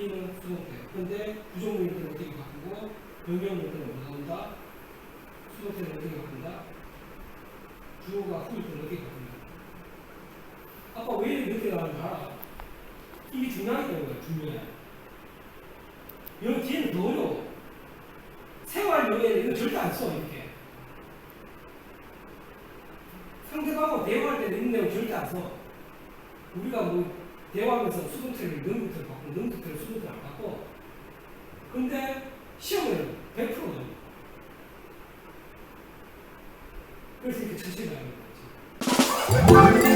B는 수동태. 근데 부정문일 때는 어떻게 바꾸고 변경문일 때는 어떻게 한다? 수동태는 어떻게 바꾼다? 주어가 후일 때는 어떻게 바꾼다? 아까 왜 이렇게 나왔는지 알아? 이게 중요하기 때문에 중요해. 여기 뒤에는 더 어려워. 생활 용어에는 이거 절대 안 써, 이렇게. 상대방하고 대화할 때 있는 내용 절대 안 써. 우리가 뭐 대화하면서 수동태를 능동태로 바꾸고 능동태를 수동태로 안 바꿔. 근데 시험에는 100%거든. 그래서 이렇게 천천히 하는 거지.